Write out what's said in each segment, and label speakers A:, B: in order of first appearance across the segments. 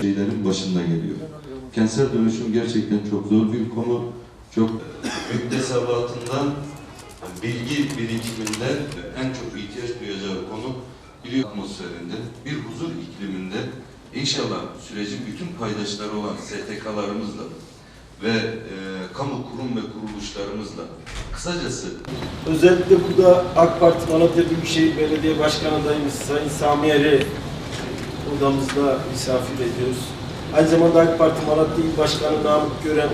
A: şeylerin başında geliyor. Kentsel dönüşüm gerçekten çok zor bir konu. Çok müktesebatından, bilgi birikiminden en çok ihtiyaç duyacağı konu biliyor atmosferinde, bir huzur ikliminde inşallah sürecin bütün paydaşları olan STK'larımızla ve e, kamu kurum ve kuruluşlarımızla kısacası
B: Özellikle burada AK Parti Malatya Büyükşehir Belediye Başkanı adayımız Sayın Sami Er'i odamızda misafir ediyoruz. Aynı zamanda AK Parti Malatya İl Başkanı Namık Gören,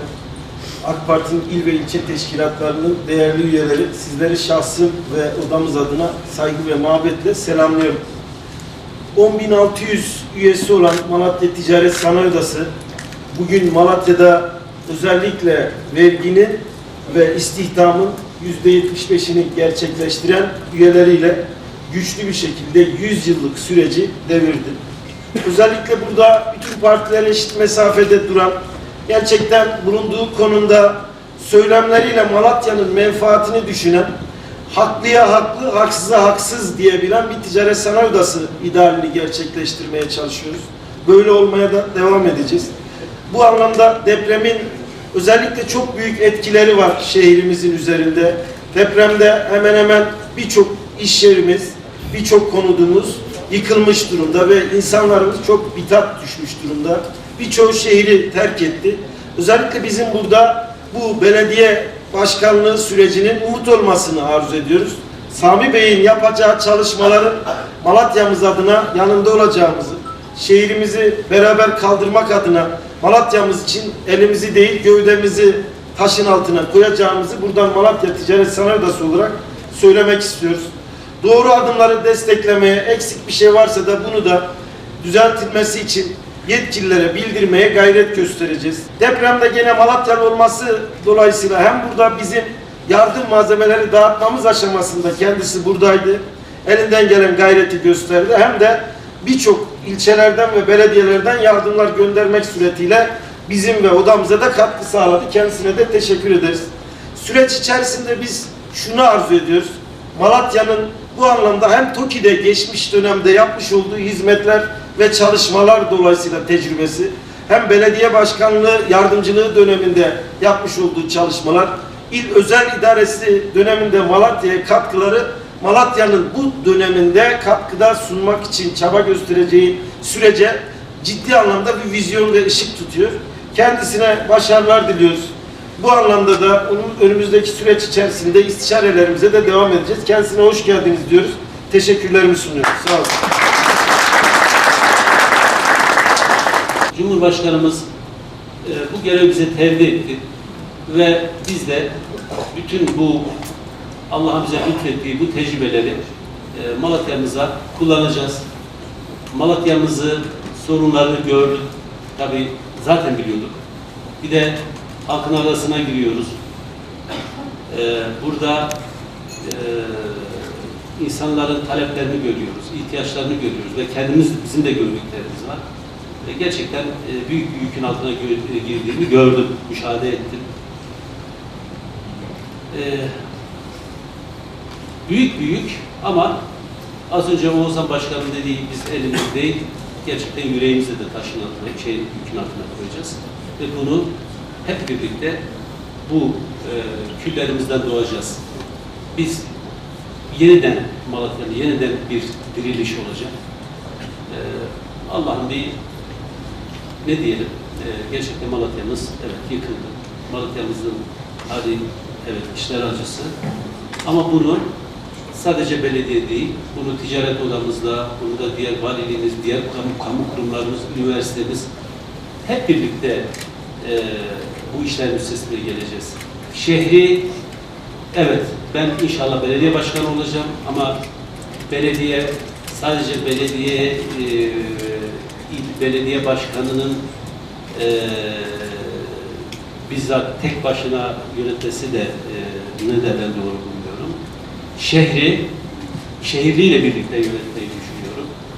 B: AK Parti'nin il ve ilçe teşkilatlarının değerli üyeleri, sizleri şahsım ve odamız adına saygı ve muhabbetle selamlıyorum. 10.600 üyesi olan Malatya Ticaret Sanayi Odası bugün Malatya'da özellikle verginin ve istihdamın %75'ini gerçekleştiren üyeleriyle güçlü bir şekilde 100 yıllık süreci devirdi. Özellikle burada bütün partiler eşit mesafede duran, gerçekten bulunduğu konumda söylemleriyle Malatya'nın menfaatini düşünen, haklıya haklı, haksıza haksız diyebilen bir ticaret sanayi odası idealini gerçekleştirmeye çalışıyoruz. Böyle olmaya da devam edeceğiz. Bu anlamda depremin özellikle çok büyük etkileri var şehrimizin üzerinde. Depremde hemen hemen birçok iş yerimiz, birçok konudumuz yıkılmış durumda ve insanlarımız çok bitat düşmüş durumda. Birçoğu şehri terk etti. Özellikle bizim burada bu belediye başkanlığı sürecinin umut olmasını arzu ediyoruz. Sami Bey'in yapacağı çalışmaların Malatya'mız adına yanında olacağımızı, şehrimizi beraber kaldırmak adına Malatya'mız için elimizi değil gövdemizi taşın altına koyacağımızı buradan Malatya Ticaret Sanayi Odası olarak söylemek istiyoruz. Doğru adımları desteklemeye, eksik bir şey varsa da bunu da düzeltilmesi için yetkililere bildirmeye gayret göstereceğiz. Depremde gene Malatyalı olması dolayısıyla hem burada bizim yardım malzemeleri dağıtmamız aşamasında kendisi buradaydı. Elinden gelen gayreti gösterdi. Hem de birçok ilçelerden ve belediyelerden yardımlar göndermek suretiyle bizim ve odamıza da katkı sağladı. Kendisine de teşekkür ederiz. Süreç içerisinde biz şunu arzu ediyoruz. Malatya'nın bu anlamda hem TOKİ'de geçmiş dönemde yapmış olduğu hizmetler ve çalışmalar dolayısıyla tecrübesi hem belediye başkanlığı yardımcılığı döneminde yapmış olduğu çalışmalar il özel idaresi döneminde Malatya'ya katkıları Malatya'nın bu döneminde katkıda sunmak için çaba göstereceği sürece ciddi anlamda bir vizyon ve ışık tutuyor. Kendisine başarılar diliyoruz. Bu anlamda da onun önümüzdeki süreç içerisinde istişarelerimize de devam edeceğiz. Kendisine hoş geldiniz diyoruz. Teşekkürlerimi sunuyoruz. Sağ olun.
C: Cumhurbaşkanımız e, bu görevi bize tevdi etti ve biz de bütün bu Allah'ın bize lütfettiği bu tecrübeleri e, Malatya'mıza kullanacağız. Malatya'mızı sorunlarını gördük. Tabi zaten biliyorduk. Bir de halkın arasına giriyoruz. E, burada e, insanların taleplerini görüyoruz, ihtiyaçlarını görüyoruz ve kendimiz bizim de gördüklerimiz var. E, gerçekten e, büyük bir yükün altına e, girdiğimi gördüm, müşahede ettim. E, büyük büyük ama az önce Oğuzhan Başkan'ın dediği biz elimiz değil, gerçekten yüreğimizi de taşın altına, şey, yükün altına koyacağız. Ve bunu hep birlikte bu e, küllerimizden doğacağız. Biz yeniden Malatya'nın yeniden bir diriliş olacak. E, Allah'ın bir ne diyelim, e, gerçekten Malatya'mız evet yıkıldı. Malatya'mızın hali evet işler acısı. Ama bunu sadece belediye değil, bunu ticaret odamızla, bunu da diğer valiliğimiz, diğer kamu, kamu kurumlarımız, üniversitemiz hep birlikte e, bu işlerin üstesine geleceğiz. Şehri, evet ben inşallah belediye başkanı olacağım ama belediye sadece belediye e, belediye başkanının e, bizzat tek başına yönetmesi de e, ne de doğru bulmuyorum. Şehri şehirliyle birlikte yönetmeyi